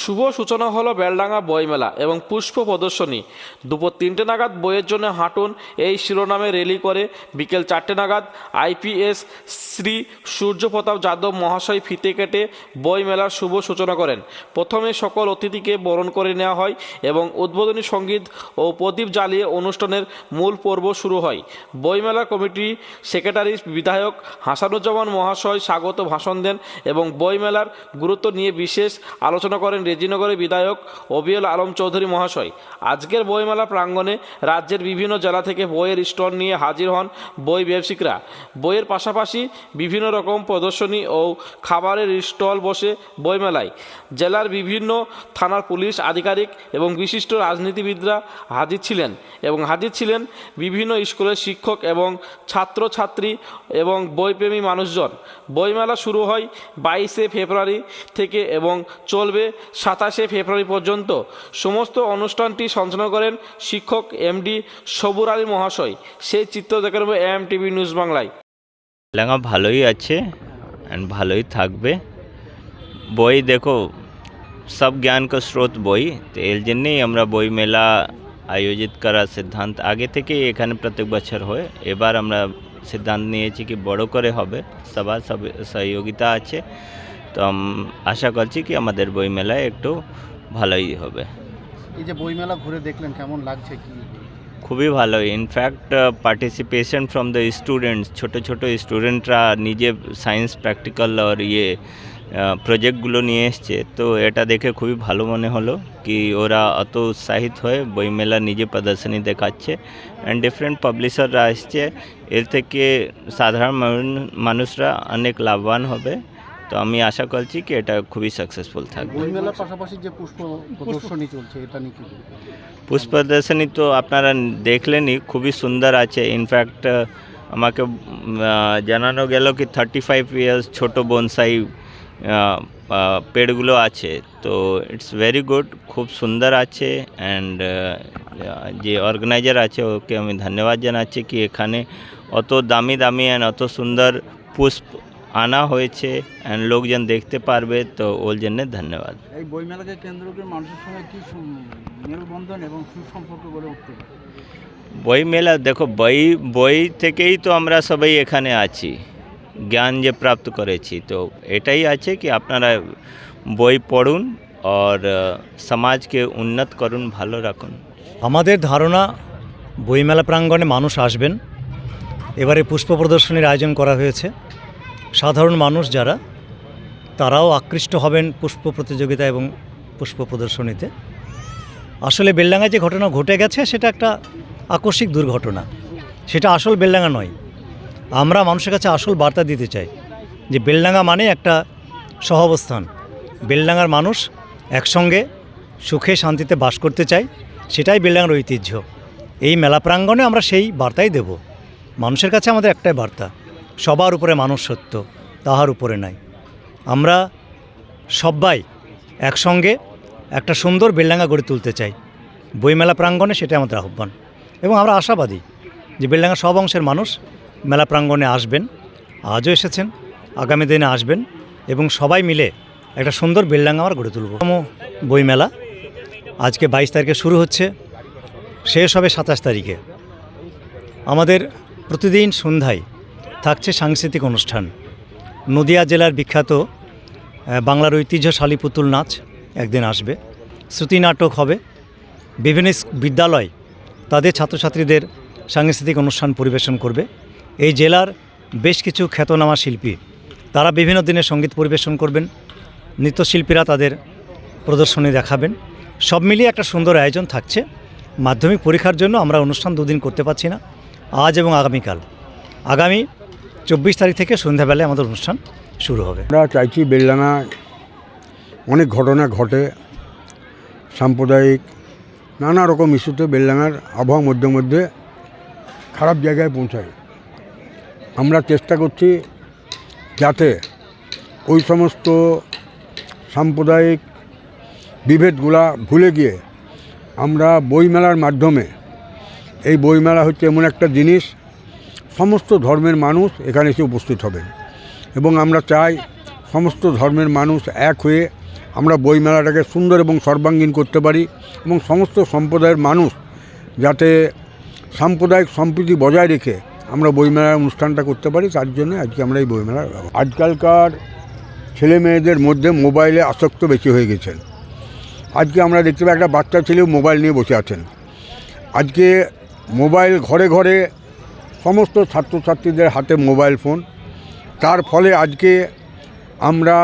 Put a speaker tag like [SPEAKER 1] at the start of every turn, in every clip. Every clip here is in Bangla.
[SPEAKER 1] শুভ সূচনা হলো বেলডাঙ্গা বইমেলা এবং পুষ্প প্রদর্শনী। দুপুর তিনটে নাগাদ বইয়ের জন্য হাঁটুন এই শিরোনামে র্যালি করে বিকেল চারটে নাগাদ আইপিএস শ্রী সূর্যপ্রতাপ যাদব মহাশয় ফিতে কেটে বইমেলার শুভ সূচনা করেন। প্রথমে সকল অতিথিকে বরণ করে নেওয়া হয় এবং উদ্বোধনী সংগীত ও প্রদীপ জ্বালিয়ে অনুষ্ঠানের মূল পর্ব শুরু হয়। বইমেলা কমিটি সেক্রেটারি বিধায়ক হাসানুজ্জামান মহাশয় স্বাগত ভাষণ দেন এবং বইমেলার গুরুত্ব নিয়ে বিশেষ আলোচনা করেন রেজিনগরের বিধায়ক অবিয়ল আলম চৌধুরী মহাশয়। আজকের বইমেলা প্রাঙ্গণে রাজ্যের বিভিন্ন জেলা থেকে বইয়ের স্টল নিয়ে হাজির হন বই ব্যবসায়িকরা বইয়ের পাশাপাশি বিভিন্ন রকম প্রদর্শনী ও খাবারের স্টল বসে বইমেলায়। জেলার বিভিন্ন থানার পুলিশ আধিকারিক এবং বিশিষ্ট রাজনীতিবিদরা হাজির ছিলেন এবং হাজির ছিলেন বিভিন্ন স্কুলের শিক্ষক এবং ছাত্রছাত্রী এবং বইপ্রেমী মানুষজন। বইমেলা শুরু হয় বাইশে ফেব্রুয়ারি থেকে এবং চলবে সাতাশে ফেব্রুয়ারি পর্যন্ত সমস্ত অনুষ্ঠানটি সঞ্চালনা করেন শিক্ষক এমডি সবুর আলী মহাশয়। সেই চিত্র দেখে নেব এম টিভি নিউজ বাংলায়।
[SPEAKER 2] লেখা ভালোই আছে অ্যান্ড ভালোই থাকবে। বই দেখো, সব জ্ঞান স্রোত বই। তো এর জন্যেই আমরা বই মেলা আয়োজিত করার সিদ্ধান্ত আগে থেকেই এখানে প্রত্যেক বছর হয়। এবার আমরা সিদ্ধান্ত নিয়েছি কি বড় করে হবে। সবার সব সহযোগিতা আছে। তো আশা করছি কি আমাদের বই মেলায় একটু ভালোই হবে।
[SPEAKER 3] এই যে বইমেলা ঘুরে দেখলেন কেমন লাগছে কি?
[SPEAKER 2] খুবই ভালো। In fact participation from the students ছোটো ছোটো স্টুডেন্টরা নিজে সায়েন্স প্র্যাকটিক্যাল আর ইয়ে প্রজেক্টগুলো নিয়ে এসছে। তো এটা দেখে খুবই ভালো মনে হলো কি ওরা অত উৎসাহিত হয়ে বইমেলা নিজে প্রদর্শনী দেখাচ্ছে। অ্যান্ড ডিফারেন্ট পাবলিশাররা আসছে এর থেকে সাধারণ মানুষরা অনেক লাভবান হবে। তো আমি আশা করছি কি এটা খুবই সাকসেসফুল থাকবে।
[SPEAKER 3] বইমেলার পাশাপাশি যে পুষ্প প্রদর্শনী চলছে এটা নিয়ে কি
[SPEAKER 2] পুষ্প প্রদর্শনী তো আপনারা দেখলেনই খুবই সুন্দর আছে। ইনফ্যাক্ট আমাকে জানানো গেল কি থার্টি ফাইভ ইয়ার্স ছোটো বনসাই পেড়গুলো আছে। তো ইটস ভেরি গুড খুব সুন্দর আছে অ্যান্ড যে অর্গানাইজার আছে ওকে আমি ধন্যবাদ জানাচ্ছি কি এখানে অত দামি দামি অ্যান্ড অত সুন্দর পুষ্প আনা হয়েছে অ্যান্ড লোকজন দেখতে পারবে তো ওর জন্যে ধন্যবাদ।
[SPEAKER 3] এই বইমেলাকে কেন্দ্র করে মানুষের সঙ্গে কি মেলবন্ধন এবং সুসম্পর্ক গড়ে উঠতে পারে?
[SPEAKER 2] বই মেলা দেখো বই বই থেকেই তো আমরা সবাই এখানে আছি। জ্ঞান যে প্রাপ্ত করেছি তো এটাই আছে কি আপনারা বই পড়ুন আর সমাজকে উন্নত করুন ভালো রাখুন।
[SPEAKER 4] আমাদের ধারণা বইমেলা প্রাঙ্গণে মানুষ আসবেন। এবারে পুষ্প প্রদর্শনীর আয়োজন করা হয়েছে। সাধারণ মানুষ যারা, তারাও আকৃষ্ট হবেন পুষ্প প্রতিযোগিতা এবং পুষ্প প্রদর্শনীতে। আসলে বেলডাঙ্গায় যে ঘটনা ঘটে গেছে, সেটা একটা আকস্মিক দুর্ঘটনা। সেটা আসল বেলডাঙ্গা নয়। আমরা মানুষের কাছে আসল বার্তা দিতে চাই যে বেলডাঙ্গা মানে একটা সহাবস্থান। বেলডাঙ্গার মানুষ একসঙ্গে সুখে শান্তিতে বাস করতে চায়, সেটাই বেলডাঙ্গার ঐতিহ্য। এই মেলা প্রাঙ্গণে আমরা সেই বার্তাই দেব। মানুষের কাছে আমাদের একটাই বার্তা সবার উপরে মানুষ সত্য, তাহার উপরে নাই। আমরা সবাই একসঙ্গে একটা সুন্দর বেলডাঙ্গা গড়ে তুলতে চাই। বইমেলা প্রাঙ্গণে সেটাই আমাদের আহ্বান। এবং আমরা আশাবাদী যে বেলডাঙ্গা সব অংশের মানুষ মেলা প্রাঙ্গণে আসবেন, আজও এসেছেন, আগামী দিনে আসবেন এবং সবাই মিলে একটা সুন্দর বেলডাঙ্গা আমরা গড়ে তুলব। বইমেলা আজকে বাইশ তারিখে শুরু হচ্ছে, শেষ হবে সাতাশ তারিখে। আমাদের প্রতিদিন সন্ধ্যায় থাকছে সাংস্কৃতিক অনুষ্ঠান। নদিয়া জেলার বিখ্যাত বাংলার ঐতিহ্যশালী পুতুল নাচ একদিন আসবে। শ্রুতি নাটক হবে। বিভিন্ন বিদ্যালয় তাদের ছাত্রছাত্রীদের সাংস্কৃতিক অনুষ্ঠান পরিবেশন করবে। এই জেলার বেশ কিছু খ্যাতনামা শিল্পী, তারা বিভিন্ন দিনে সংগীত পরিবেশন করবেন। নৃত্যশিল্পীরা তাদের প্রদর্শনী দেখাবেন। সব মিলিয়ে একটা সুন্দর আয়োজন থাকছে। মাধ্যমিক পরীক্ষার জন্য আমরা অনুষ্ঠান দুদিন করতে পারছি না। আজ এবং আগামীকাল। আগামী চব্বিশ তারিখ থেকে সন্ধ্যাবেলায় আমাদের অনুষ্ঠান শুরু হবে।
[SPEAKER 5] আমরা চাইছি বেলডাঙায় অনেক ঘটনা ঘটে, সাম্প্রদায়িক, নানা রকম ইস্যুতে বেলডাঙার আবহাওয়া মধ্যে মধ্যে খারাপ জায়গায় পৌঁছায়। আমরা চেষ্টা করছি যাতে ওই সমস্ত সাম্প্রদায়িক বিভেদগুলা ভুলে গিয়ে আমরা বইমেলার মাধ্যমে, এই বইমেলা হচ্ছে এমন একটা জিনিস সমস্ত ধর্মের মানুষ এখানে এসে উপস্থিত হবেন। এবং আমরা চাই সমস্ত ধর্মের মানুষ এক হয়ে আমরা বইমেলাটাকে সুন্দর এবং সর্বাঙ্গীন করতে পারি এবং সমস্ত সম্প্রদায়ের মানুষ যাতে সাম্প্রদায়িক সম্প্রীতি বজায় রেখে আমরা বইমেলার অনুষ্ঠানটা করতে পারি, তার জন্য আজকে আমরা এই বইমেলার আজকালকার ছেলে মেয়েদের মধ্যে মোবাইলে আসক্ত বেশি হয়ে গেছেন। আজকে আমরা দেখতে পাই একটা বাচ্চা ছেলেও মোবাইল নিয়ে বসে আছেন। আজকে মোবাইল ঘরে ঘরে সমস্ত ছাত্রছাত্রীদের হাতে মোবাইল ফোন। তার ফলে আজকে আমরা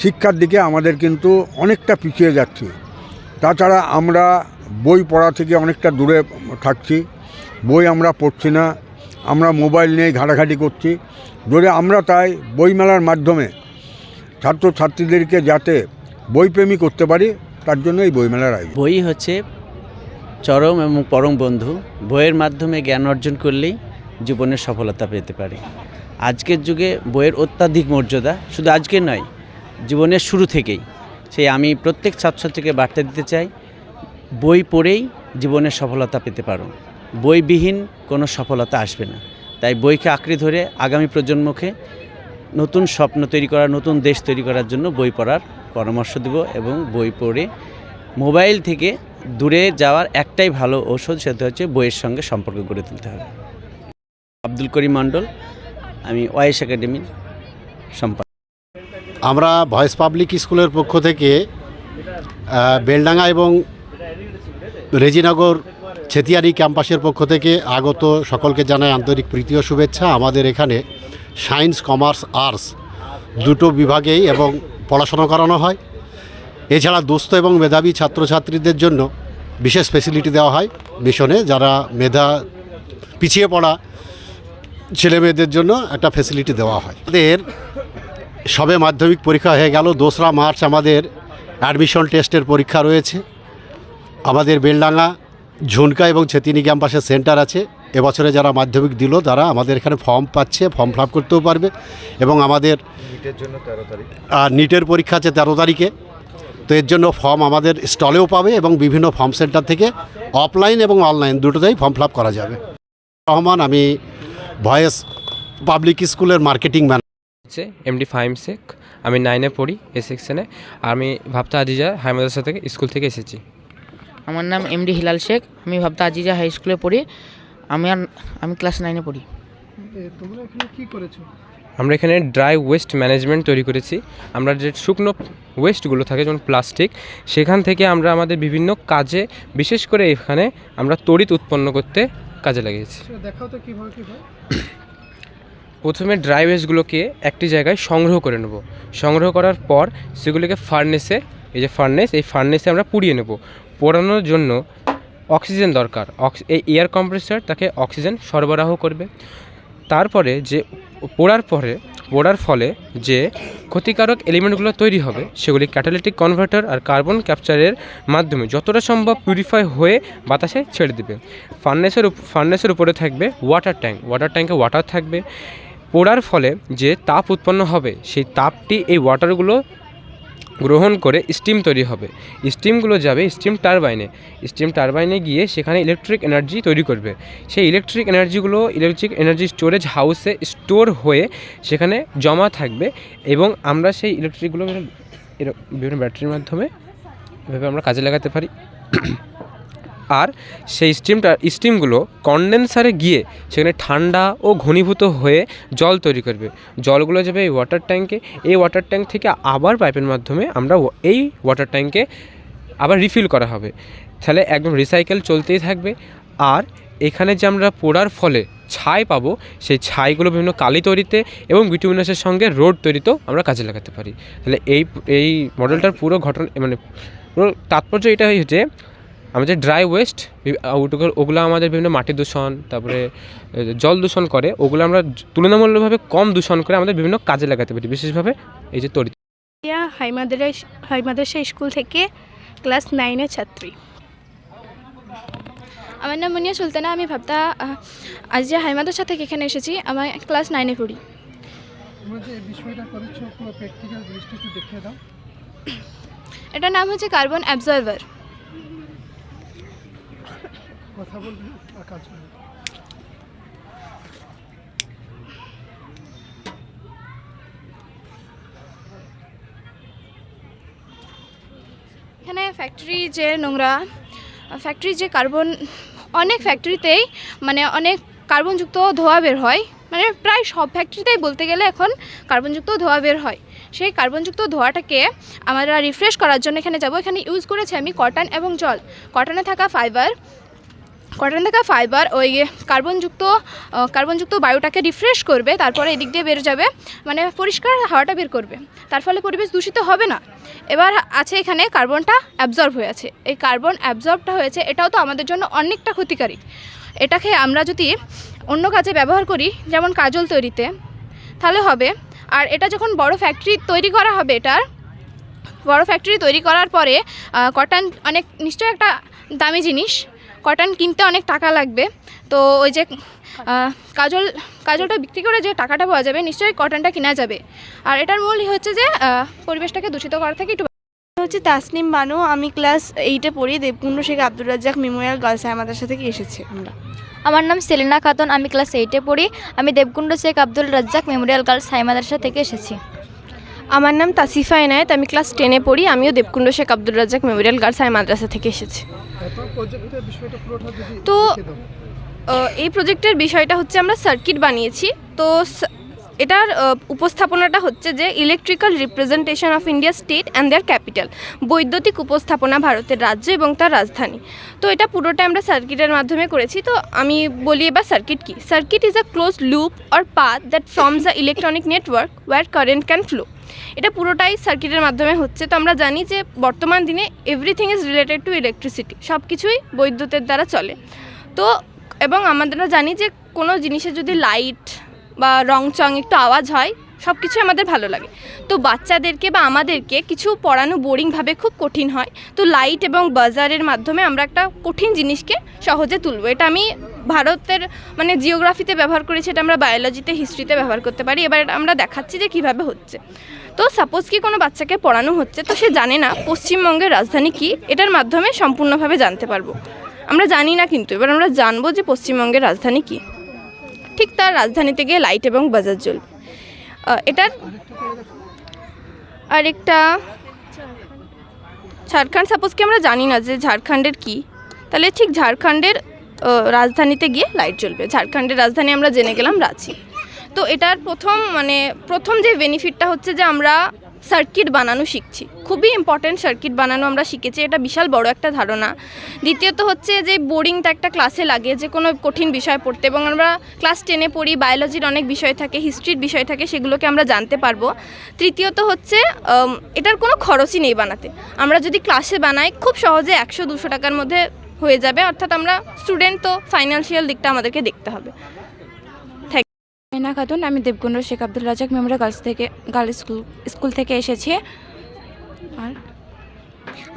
[SPEAKER 5] শিক্ষার দিকে আমাদের কিন্তু অনেকটা পিছিয়ে যাচ্ছি। তাছাড়া আমরা বই পড়া থেকে অনেকটা দূরে থাকছি। বই আমরা পড়ছি না। আমরা মোবাইল নিয়ে ঘাটাঘাটি করছি। যদি আমরা তাই বইমেলার মাধ্যমে ছাত্রছাত্রীদেরকে যাতে বইপ্রেমী করতে পারি, তার জন্য এই বইমেলার আয়োজন।
[SPEAKER 6] বই হচ্ছে চরম এবং পরম বন্ধু, বইয়ের মাধ্যমে জ্ঞান অর্জন করলেই জীবনের সফলতা পেতে পারে। আজকের যুগে বইয়ের অত্যাধিক মর্যাদা শুধু আজকে নয়, জীবনের শুরু থেকেই। সেই আমি প্রত্যেক ছাত্রছাত্রীকে বার্তা দিতে চাই, বই পড়েই জীবনের সফলতা পেতে পারো। বইবিহীন কোনো সফলতা আসবে না। তাই বইকে আঁকড়ে ধরে আগামী প্রজন্মকে নতুন স্বপ্ন তৈরি করা নতুন দেশ তৈরি করার জন্য বই পড়ার পরামর্শ দেব এবং বই পড়ে মোবাইল থেকে দূরে যাওয়ার একটাই ভালো ঔষধ সেটা হচ্ছে বইয়ের সঙ্গে সম্পর্ক গড়ে তুলতে হবে। আব্দুল করিম মণ্ডল, আমি ওয়াইস একাডেমির সম্পাদক।
[SPEAKER 7] আমরা ভয়েস পাবলিক স্কুলের পক্ষ থেকে বেলডাঙ্গা এবং রেজিনগর ছেতিয়ারি ক্যাম্পাসের পক্ষ থেকে আগত সকলকে জানায় আন্তরিক প্রীতি ও শুভেচ্ছা। আমাদের এখানে সায়েন্স, কমার্স, আর্টস দুটো বিভাগেই এবং পড়াশোনা করানো হয়। এছাড়া দুস্থ এবং মেধাবী ছাত্রছাত্রীদের জন্য বিশেষ ফেসিলিটি দেওয়া হয় মিশনে যারা মেধা পিছিয়ে পড়া ছেলে মেয়েদের জন্য একটা ফেসিলিটি দেওয়া হয়। আমাদের সবে মাধ্যমিক পরীক্ষা হয়ে গেল দোসরা মার্চ আমাদের অ্যাডমিশন টেস্টের পরীক্ষা রয়েছে। আমাদের বেলডাঙ্গা ঝুনকা এবং ছেতিনি ক্যাম্পাসে সেন্টার আছে। এবছরে যারা মাধ্যমিক দিল তারা আমাদের এখানে ফর্ম পাচ্ছে ফর্ম ফিল করতেও পারবে এবং আমাদের আর নিটের পরীক্ষা আছে তেরো তারিখে। তো এর জন্য ফর্ম আমাদের স্টলেও পাবে এবং বিভিন্ন ফর্ম সেন্টার থেকে অফলাইন এবং অনলাইন দুটোতেই ফর্ম ফিল করা যাবে। রহমান আমি ভয়েস পাবলিক স্কুলের মার্কেটিং ম্যানেজার
[SPEAKER 8] হচ্ছে এমডি ফাইম শেখ আমি নাইনে পড়ি এ। সেকশনে আর আমি ভাবতা আজিজা হাই মাদ্রাসা থেকে স্কুল থেকে এসেছি।
[SPEAKER 9] আমার নাম এমডি হিলাল শেখ আমি ভাবতা আজিজা হাই স্কুলে পড়ি। আমি আর আমি ক্লাস নাইনে পড়ি।
[SPEAKER 3] তোমরা এখানে কি করেছ?
[SPEAKER 8] আমরা এখানে ড্রাই ওয়েস্ট ম্যানেজমেন্ট তৈরি করেছি। আমরা যে শুকনো ওয়েস্টগুলো থাকে যেমন প্লাস্টিক সেখান থেকে আমরা আমাদের বিভিন্ন কাজে বিশেষ করে এখানে আমরা তড়িৎ উৎপন্ন করতে কাজে লাগিয়েছি।
[SPEAKER 3] দেখাও তো কীভাবে কী হয়।
[SPEAKER 8] প্রথমে ড্রাই ওয়েস্টগুলোকে একটি জায়গায় সংগ্রহ করে নেব। সংগ্রহ করার পর সেগুলিকে ফার্নেসে এই যে ফার্নেস এই ফার্নেসে আমরা পুড়িয়ে নেব। পোড়ানোর জন্য অক্সিজেন দরকার। এই এয়ার কম্প্রেসার তাকে অক্সিজেন সরবরাহ করবে। তারপরে যে পোড়ার পরে, পোড়ার ফলে যে ক্ষতিকারক এলিমেন্টগুলো তৈরি হবে, সেগুলি ক্যাটালিটিক কনভার্টার আর কার্বন ক্যাপচারের মাধ্যমে যতটা সম্ভব পিউরিফাই হয়ে বাতাসে ছেড়ে দেবে। ফার্নেসের ফার্নেসের উপরে থাকবে ওয়াটার ট্যাঙ্ক ওয়াটার ট্যাঙ্কে ওয়াটার থাকবে। পোড়ার ফলে যে তাপ উৎপন্ন হবে, সেই তাপটি এই ওয়াটারগুলো গ্রহণ করে স্টিম তৈরি হবে। স্টিমগুলো যাবে স্টিম টারবাইনে। স্টিম টারবাইনে গিয়ে সেখানে ইলেকট্রিক এনার্জি তৈরি করবে। সেই ইলেকট্রিক এনার্জিগুলো ইলেকট্রিক এনার্জি স্টোরেজ হাউসে স্টোর হয়ে সেখানে জমা থাকবে এবং আমরা সেই ইলেকট্রিকগুলো বিভিন্ন ব্যাটারির মাধ্যমে এভাবে আমরা কাজে লাগাতে পারি। আর সেই স্টিমটা, স্টিমগুলো কন্ডেন্সারে গিয়ে সেখানে ঠান্ডা ও ঘনীভূত হয়ে জল তৈরি করবে। জলগুলো যাবে এই ওয়াটার ট্যাঙ্কে এই ওয়াটার ট্যাঙ্ক থেকে আবার পাইপের মাধ্যমে আমরা এই ওয়াটার ট্যাঙ্কে আবার রিফিল করা হবে। তাহলে একদম রিসাইকেল চলতেই থাকবে। আর এখানে যে আমরা পোড়ার ফলে ছাই পাবো, সেই ছাইগুলো বিভিন্ন কালি তৈরিতে এবং বিটুমিনাসের সঙ্গে রোড তৈরিতেও আমরা কাজে লাগাতে পারি। তাহলে এই এই মডেলটার পুরো ঘটনা মানে পুরো তাৎপর্য এটা হচ্ছে আমাদের ড্রাই ওয়েস্ট ওগুলো আমাদের বিভিন্ন মাটি দূষণ তারপরে জল দূষণ করে ওগুলো আমরা তুলনামূলকভাবে কম দূষণ করে আমাদের বিভিন্ন কাজে লাগাতে পারি বিশেষভাবে এই যে তড়িৎ।
[SPEAKER 10] ইয়া হাই মাদ্রাস হাই মাদ্রাসা স্কুল থেকে ক্লাস নাইনের ছাত্রী।
[SPEAKER 11] আমার নাম মুনিয়া সুলতানা আমি ভাবতা আজ যে হাইমাদাসা থেকে এখানে এসেছি আমার ক্লাস নাইনে পড়ি। এটার নাম হচ্ছে কার্বন অ্যাবজর্ভার
[SPEAKER 3] কথা বলবে? আর কাজ করবে।
[SPEAKER 11] এখানে ফ্যাক্টরি যে নোংরা ফ্যাক্টরি যে কার্বন অনেক ফ্যাক্টরিতেই মানে অনেক কার্বনযুক্ত ধোঁয়া বের হয়। মানে প্রায় সব ফ্যাক্টরিতেই বলতে গেলে এখন কার্বনযুক্ত ধোঁয়া বের হয়। সেই কার্বনযুক্ত ধোঁয়াটাকে আমরা রিফ্রেশ করার জন্য এখানে যাব। এখানে ইউজ করেছি আমি কটন এবং জল। কটনে থাকা ফাইবার কটন থাকা? ফাইবার ওই কার্বনযুক্ত কার্বনযুক্ত বায়ুটাকে রিফ্রেশ করবে, তারপরে এদিক দিয়ে বের যাবে মানে পরিষ্কার হাওয়াটা বের করবে। তার ফলে পরিবেশ দূষিত হবে না। এবার আছে এখানে কার্বনটা অ্যাবজর্ব হয়ে আছে। এই কার্বন অ্যাবজর্বটা হয়েছে, এটাও তো আমাদের জন্য অনেকটা ক্ষতিকারী। এটাকে আমরা যদি অন্য কাজে ব্যবহার করি, যেমন কাজল তৈরিতে, তাহলে হবে। আর এটা যখন বড় ফ্যাক্টরি তৈরি করা হবে, এটার বড় ফ্যাক্টরি তৈরি করার পরে কটন অনেক, নিশ্চয়ই একটা দামি জিনিস। কটন কিনতে অনেক টাকা লাগবে। তো ওই যে কাজল কাজলটা বিক্রি করে যে টাকাটা পাওয়া যাবে নিশ্চয়ই কটনটা কেনা যাবে। আর এটার মূল হচ্ছে যে পরিবেশটাকে দূষিত করা থেকে একটু
[SPEAKER 10] হচ্ছে তাসনিম বানু আমি ক্লাস এইটে পড়ি Debkunda Sheikh Abdur Razzak memorial girls high মাদ্রাসা থেকে এসেছি আমরা?
[SPEAKER 12] আমার নাম সেলিনা খাতুন আমি ক্লাস এইটে পড়ি আমি Debkunda Sheikh Abdul Razzak memorial girls high মাদ্রাসা থেকে এসেছি?
[SPEAKER 10] আমার নাম তাসিফা এনায়েত আমি ক্লাস টেনে পড়ি আমিও Debkunda Sheikh Abdul Razak memorial girls high মাদ্রাসা থেকে এসেছি। তো এই প্রজেক্টের বিষয়টা হচ্ছে আমরা সার্কিট বানিয়েছি তো এটার উপস্থাপনাটা হচ্ছে যে electrical representation of India state and their capital বৈদ্যুতিক উপস্থাপনা ভারতের রাজ্য এবং তার রাজধানী। তো এটা পুরোটা আমরা সার্কিটের মাধ্যমে করেছি, তো আমি বলি এবার সার্কিট কি। Circuit is a close loop or path that forms a electronic network where current can flow এটা পুরোটাই সার্কিটের মাধ্যমে হচ্ছে। তো আমরা জানি যে বর্তমান দিনে everything is related to electricity সব কিছুই বৈদ্যুতের দ্বারা চলে। তো এবং আমরা জানি যে কোনো জিনিসের যদি লাইট বা রং চং একটু আওয়াজ হয় সব কিছু আমাদের ভালো লাগে। তো বাচ্চাদেরকে বা আমাদেরকে কিছু পড়ানো বোরিংভাবে খুব কঠিন হয়। তো লাইট এবং বাজারের মাধ্যমে আমরা একটা কঠিন জিনিসকে সহজে তুলবো। এটা আমি ভারতের মানে জিওগ্রাফিতে ব্যবহার করেছি, এটা আমরা বায়োলজিতে, হিস্ট্রিতে ব্যবহার করতে পারি। এবার আমরা দেখাচ্ছি যে কীভাবে হচ্ছে। তো সাপোজ কি কোনো বাচ্চাকে পড়ানো হচ্ছে, তো সে জানে না পশ্চিমবঙ্গের রাজধানী কি, এটার মাধ্যমে সম্পূর্ণভাবে জানতে পারব। আমরা জানি না কিন্তু, এবার আমরা জানব যে পশ্চিমবঙ্গের রাজধানী কি। ঠিক তার রাজধানীতে গিয়ে লাইট এবং বাজার জ্বলবে এটার আরেকটা ঝাড়খণ্ড সাপোজ কি আমরা জানি না যে ঝাড়খণ্ডের কি? তাহলে ঠিক ঝাড়খণ্ডের রাজধানীতে গিয়ে লাইট জ্বলবে। ঝাড়খণ্ডের রাজধানী আমরা জেনে গেলাম রাঁচি। তো এটার প্রথম মানে প্রথম যে বেনিফিটটা হচ্ছে যে আমরা সার্কিট বানানো শিখছি। খুবই ইম্পর্ট্যান্ট সার্কিট বানানো আমরা শিখেছি, এটা বিশাল বড় একটা ধারণা। দ্বিতীয়ত হচ্ছে যে বোরিংটা একটা ক্লাসে লাগে, যে কোনো কঠিন বিষয় পড়তে, এবং আমরা ক্লাস টেনে পড়ি বায়োলজির অনেক বিষয় থাকে হিস্ট্রির বিষয় থাকে, সেগুলোকে আমরা জানতে পারব। তৃতীয়ত হচ্ছে এটার কোনো খরচই নেই বানাতে। আমরা যদি ক্লাসে বানাই, খুব সহজে একশো দুশো টাকার মধ্যে হয়ে যাবে, অর্থাৎ আমরা স্টুডেন্ট তো ফাইন্যান্সিয়াল দিকটা আমাদেরকে দেখতে হবে।
[SPEAKER 9] মেনা খাতুন আমি দেবকুণ্ড শেখ আব্দুল রাজাক মেমোরিয়াল গার্লস থেকে গার্লস স্কুল স্কুল থেকে এসেছি। আর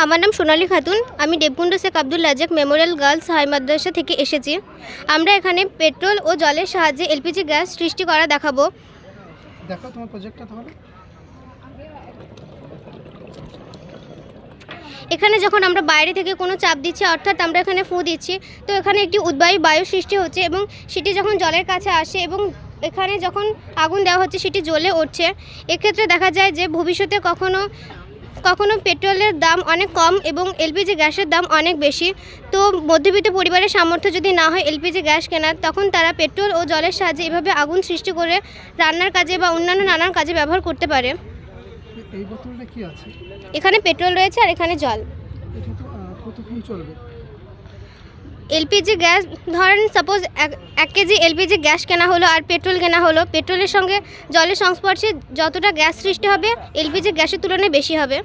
[SPEAKER 12] আমার নাম সোনালী খাতুন আমি Debkunda Sheikh Abdul Razak memorial girls high মাদ্রাসা থেকে এসেছি। আমরা এখানে পেট্রোল ও জলের সাহায্যে এলপিজি গ্যাস সৃষ্টি করা দেখাবো।
[SPEAKER 3] দেখো তোমার প্রজেক্টটা তাহলে।
[SPEAKER 12] এখানে যখন আমরা বাইরে থেকে কোনো চাপ দিচ্ছি অর্থাৎ আমরা এখানে ফু দিচ্ছি তো এখানে একটি উদ্বায়ী বায়ু সৃষ্টি হচ্ছে এবং সেটি যখন জলের কাছে আসে এবং এখানে যখন আগুন দেওয়া হচ্ছে সেটি জ্বলে উঠছে। এক্ষেত্রে দেখা যায় যে ভবিষ্যতে কখনো কখনো পেট্রোলের দাম অনেক কম এবং এলপিজি গ্যাসের দাম অনেক বেশি। তো মধ্যবিত্ত পরিবারের সামর্থ্য যদি না হয় এলপিজি গ্যাস কেনার তখন তারা পেট্রোল ও জলের সাহায্যে এভাবে আগুন সৃষ্টি করে রান্নার কাজে বা অন্যান্য নানান কাজে ব্যবহার করতে পারে। এখানে পেট্রোল রয়েছে আর এখানে জল।
[SPEAKER 3] চলবে?
[SPEAKER 12] এলপিজি গ্যাস, ধরেন সাপোজ এক কেজি এলপিজি গ্যাস কেনা হলো আর পেট্রোল কেনা হলো, পেট্রোলের সঙ্গে জলের সংস্পর্শে যতটা গ্যাস সৃষ্টি হবে, এলপিজি গ্যাসের তুলনায় বেশি হবে।